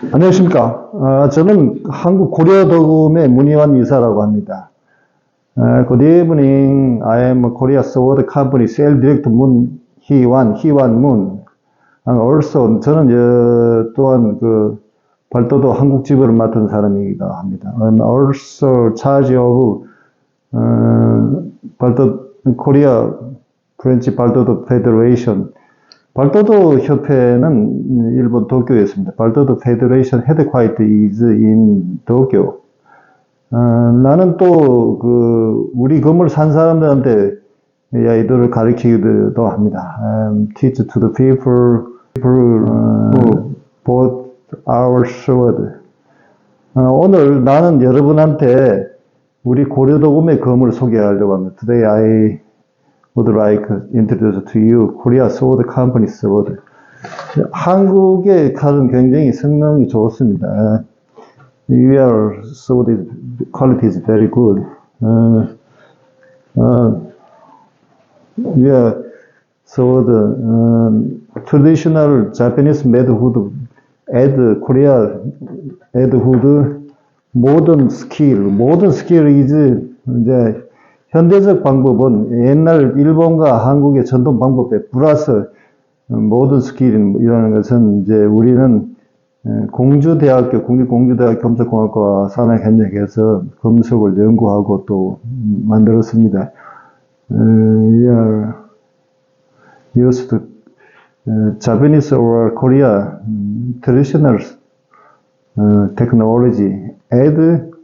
안녕하십니까. 어, 저는 한국 고려도금의 문희환 이사라고 합니다. Uh, good evening. I am Korea Sword Company Sales Director Moon Hee-wan, Hee-wan Moon. And also, 저는 저, 또한 그 발도도 한국 지부를 맡은 사람이기도 합니다. I'm also charge of 어, 발도 코리아 프렌치 발도도 페더레이션 발도도 협회는 일본 도쿄에 있습니다. 발도도 페더레이션 헤드콰이트 is in 도쿄. 어, 나는 또 그 우리 건물 산 사람들한테 이 아이들을 가르치기도 합니다. Um, teach to the people, people who bought our sword. 어, 오늘 나는 여러분한테 우리 고려도금의 검을 소개하려고 합니다. Today I would like introduce to you Korea Sword Company Sword. 한국의 칼은 굉장히 성능이 좋습니다. Your sword is, quality is very good. 어, 어, your sword, 어, traditional Japanese made wood add Korea add wood modern skill. modern skill is 이제 현대적 방법은 옛날 일본과 한국의 전통 방법에 플러스 모든 스킬이라는 것은 이제 우리는 공주대학교, 국립공주대학교 검색공학과 산학현역에서 검색을 연구하고 또 만들었습니다. Used Japanese or Korea traditional technology add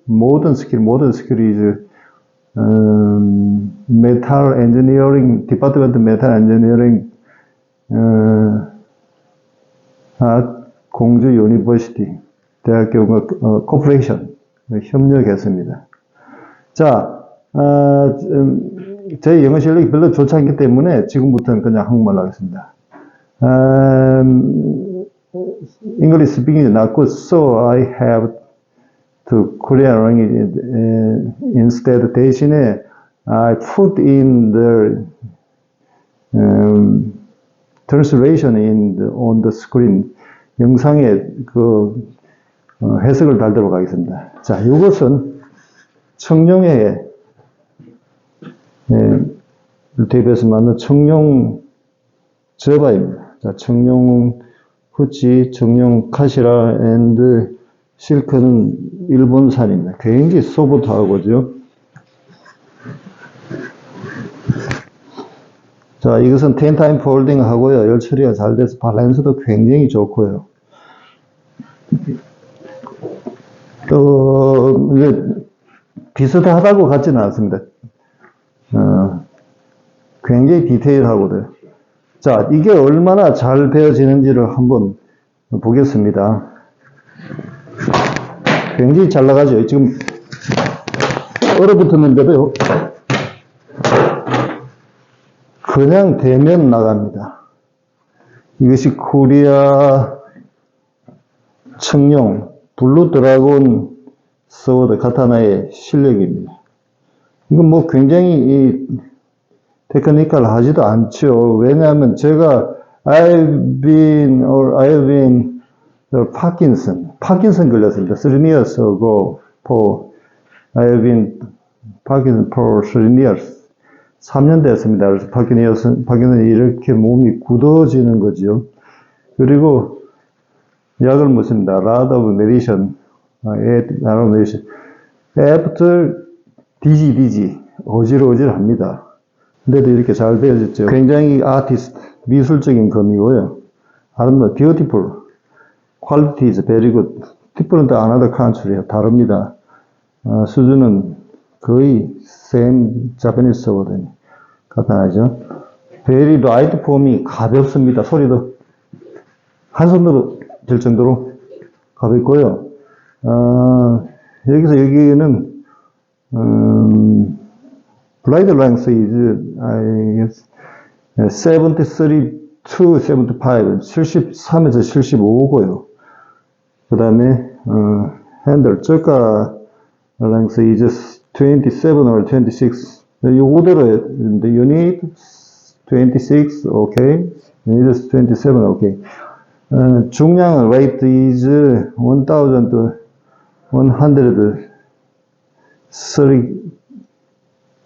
modern skill. modern skill is um, metal engineering, department metal engineering, 어, 아, 공주 유니버시티 대학교가 어, 코퍼레이션 협력했습니다. 자, 어, 음, 제 영어 실력이 별로 좋지 않기 때문에 지금부터는 그냥 한국말로 하겠습니다. Um, English speaking is not good, so I have to Korean language uh, instead 대신에 I put in the um, translation in the, on the screen 영상에 그 어, 해석을 달도록 하겠습니다. 자, 이것은 청룡의 예, 대비해서 만든 청룡 저바입니다. 자, 청룡 후치, 청룡 카시라 앤드 실크는 일본산입니다. 굉장히 소프트하고죠. 자, 이것은 텐타임 폴딩 하고요. 열 처리가 잘 돼서 밸런스도 굉장히 좋고요. 또, 이게 비슷하다고 같지는 않습니다. 어, 굉장히 디테일하고요. 자, 이게 얼마나 잘 베어지는지를 한번 보겠습니다. 굉장히 잘 나가죠. 지금 얼어붙었는데도 그냥 대면 나갑니다. 이것이 코리아 청룡 블루 드라곤 서워드 카타나의 실력입니다. 이건 뭐 굉장히 이 테크니컬 하지도 않죠. 왜냐하면 제가 I've been or I've been 파킨슨 파킨슨 걸렸습니다. 3 years ago for I've been Parkinson for 3 years. 3년 됐습니다. 그래서 파킨슨, 파킨슨이 이렇게 몸이 굳어지는 거죠. 그리고 약을 먹습니다. Lot of medicine. Lot of medicine. After 디지 디지 어질어질합니다. 근데도 이렇게 잘 되어졌죠. 굉장히 아티스트 미술적인 검이고요. 아름다 beautiful. Quality is very good. different another country 다릅니다. 어, 수준은 거의 same Japanese 거든요. 같아야죠. very light 폼이 가볍습니다. 소리도 한 손으로 될 정도로 가볍고요. 어, 여기서 여기는 음, 블라이드 랭스 is I guess 73 to 75, 73에서 75고요. 그 다음에 어, 핸들 저가 랭스 is 27 or 26 요거대로 유닛 26 오케이 유닛 27 오케이 어, 중량은 weight is 1000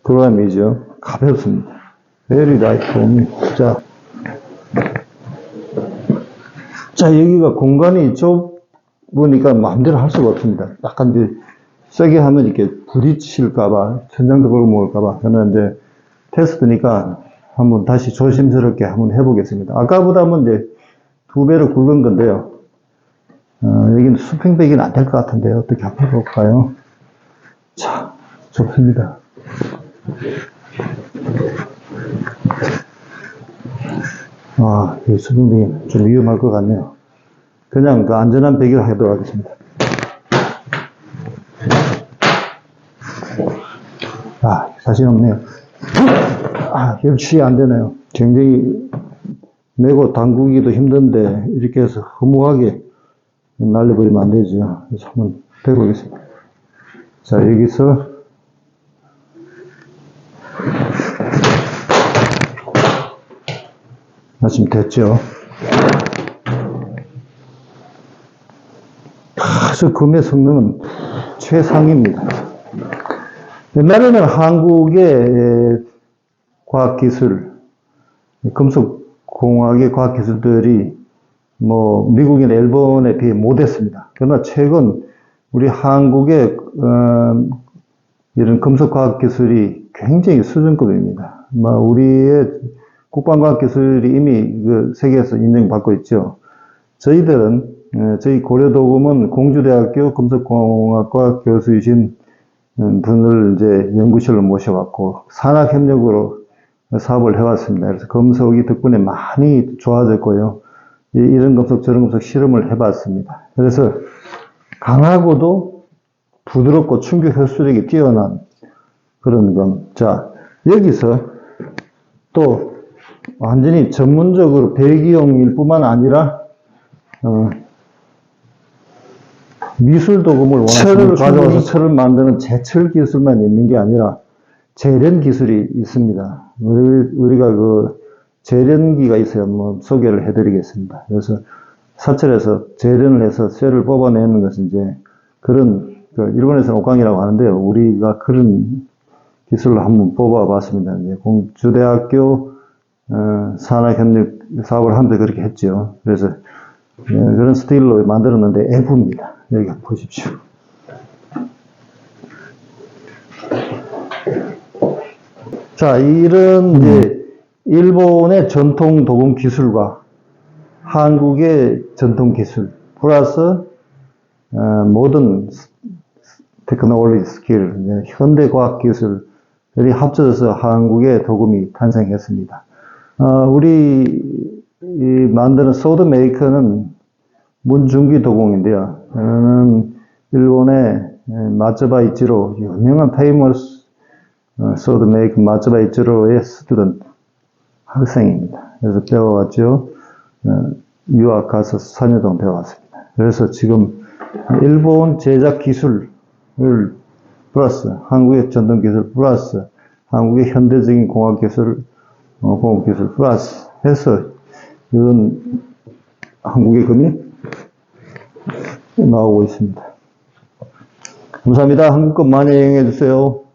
130g이죠. 가볍습니다. very light. 자, 자, 여기가 공간이 좁 으니까 마음대로 할 수가 없습니다. 약간 이제 세게 하면 이렇게 부딪힐까봐, 천장도 걸고 먹을까봐. 이제 테스트니까 한번 다시 조심스럽게 한번 해보겠습니다. 아까보다는 이제 두 배로 굵은 건데요. 어, 여기는 수평배기는 안 될 것 같은데 어떻게 한번 해볼까요? 자, 좋습니다. 아, 이 수평배기 좀 위험할 것 같네요. 그냥 그 안전한 배기로 하도록 하겠습니다. 아, 자신 없네요. 아, 역시 안 되네요. 굉장히 메고 당구기도 힘든데 이렇게 해서 허무하게 날려버리면 안 되죠. 그래서 한번 해보겠습니다. 자, 여기서 마침 됐죠. 아주 금의 성능은 최상입니다. 옛날에는 한국의 과학기술, 금속공학의 과학기술들이 뭐 미국이나 일본에 비해 못했습니다. 그러나 최근 우리 한국의 어, 이런 금속과학기술이 굉장히 수준급입니다. 뭐 우리의 국방과학기술이 이미 그 세계에서 인정받고 있죠. 저희들은 어, 저희 고려도금은 공주대학교 금속공학과 교수이신 음, 분을 이제 연구실로 모셔갖고 산학협력으로 사업을 해왔습니다. 그래서 금속이 덕분에 많이 좋아졌고요. 이- 이런 금속 저런 금속 실험을 해봤습니다. 그래서 강하고도 부드럽고 충격 흡수력이 뛰어난 그런 건. 자, 여기서 또 완전히 전문적으로 배기용일 뿐만 아니라 어, 미술 도금을 원하시는 가져와서 철을 만드는 제철 기술만 있는 게 아니라 재련 기술이 있습니다. 우리, 우리 가 그 재련기가 있어요. 뭐 소개를 해드리겠습니다. 그래서 사철에서 재련을 해서 쇠를 뽑아내는 것은 이제 그런 그 일본에서는 옥강이라고 하는데요. 우리가 그런 기술을 한번 뽑아봤습니다. 이제 공주대학교 어, 산학협력 사업을 하면서 그렇게 했죠. 그래서 예, 그런 스타일로 만들었는데 F입니다. 여기 보십시오. 자, 이런 이제 일본의 전통 도금 기술과 한국의 전통 기술 플러스 어, 모든 테크놀로지 스킬, 현대 과학 기술들이 합쳐져서 한국의 도금이 탄생했습니다. 어, 우리 이 만드는 소드 메이커는 문중기 도공인데요. 저는 일본의 마츠바 이치로 유명한 페이머스 소드 메이커 마츠바 이치로의 스튜던트 학생입니다. 그래서 배워왔죠. 어, 유학 가서 4년 동안 배워왔습니다. 그래서 지금 일본 제작 기술을 플러스 한국의 전통 기술 플러스 한국의 현대적인 공학 기술 어, 공학 기술 플러스 해서 이런 한국의 금이 나오고 있습니다. 감사합니다. 한국 것 많이 이용해 주세요.